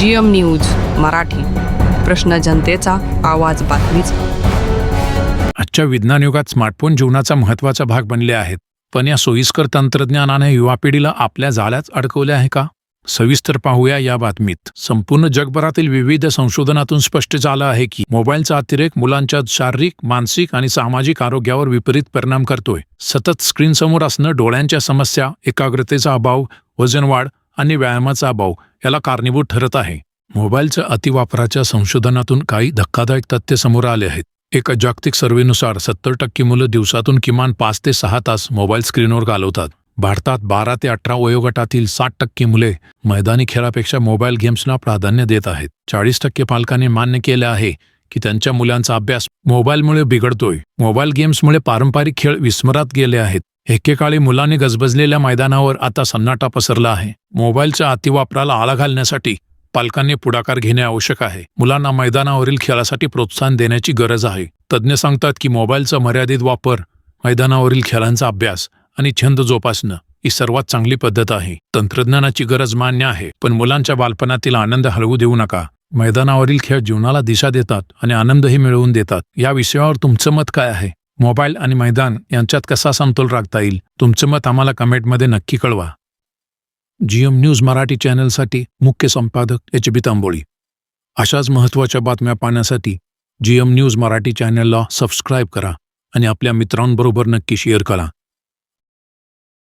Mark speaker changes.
Speaker 1: G M news Marathi. प्रश्न जनतेचा आवाज बातमीचा.
Speaker 2: आजच्या विज्ञान युगात स्मार्टफोन जीवनाचा महत्त्वाचा भाग बनले आहेत. पण या सोयीस्कर तंत्रज्ञानाने युवा पिढीला आपल्या जाळ्यात अडकवले आहे का? सविस्तर पाहूया या बातमीत. संपूर्ण जगभरातील विविध संशोधनातून स्पष्ट झालं आहे की मोबाईलचा अतिरेक मुलांच्या शारीरिक मानसिक आणि सामाजिक आरोग्यावर विपरीत परिणाम करतोय. सतत स्क्रीनसमोर असणं डोळ्यांच्या समस्या एकाग्रतेचा अभाव वजन वाढ आणि व्यायामाचा अभाव याला कारणीभूत ठरत आहे. मोबाईलच्या अतिवापराच्या संशोधनातून काही धक्कादायक तथ्य समोर आले आहेत. एका जागतिक सर्व्हेनुसार सत्तर टक्के मुलं दिवसातून किमान पाच ते सहा तास मोबाईल स्क्रीनवर घालवतात. भारतात बारा ते अठरा वयोगटातील साठ टक्के मुले मैदानी खेळापेक्षा मोबाईल गेम्सना प्राधान्य देत आहेत. चाळीस टक्के पालकांनी मान्य केले आहे की त्यांच्या मुलांचा अभ्यास मोबाईलमुळे बिघडतोय. मोबाईल गेम्समुळे पारंपरिक खेळ विस्मरात गेले आहेत. एकेकाळी मुलांनी गजबजलेल्या मैदानावर आता सन्नाटा पसरला आहे. मोबाईलच्या अतिवापराला आळा घालण्यासाठी पालकांनी पुढाकार घेणे आवश्यक आहे. मुलांना मैदानावरील खेळासाठी प्रोत्साहन देण्याची गरज आहे. तज्ज्ञ सांगतात की मोबाईलचा मर्यादित वापर मैदानावरील खेळांचा अभ्यास आणि छंद जोपासणं ही सर्वात चांगली पद्धत आहे. तंत्रज्ञानाची गरज मान्य आहे पण मुलांच्या बालपणातील आनंद हलवू देऊ नका. मैदानावरील खेळ जीवनाला दिशा देतात आणि आनंदही मिळवून देतात. या विषयावर तुमचं मत काय आहे? मोबाईल आणि मैदान यांच्यात कसा समतोल राखता येईल? तुमचं मत आम्हाला कमेंटमध्ये नक्की कळवा. जीएम न्यूज मराठी चॅनलसाठी मुख्य संपादक एच बी तांबोळी. अशाच महत्त्वाच्या बातम्या पाहण्यासाठी जीएम न्यूज मराठी चॅनलला सबस्क्राईब करा आणि आपल्या मित्रांबरोबर नक्की शेअर करा.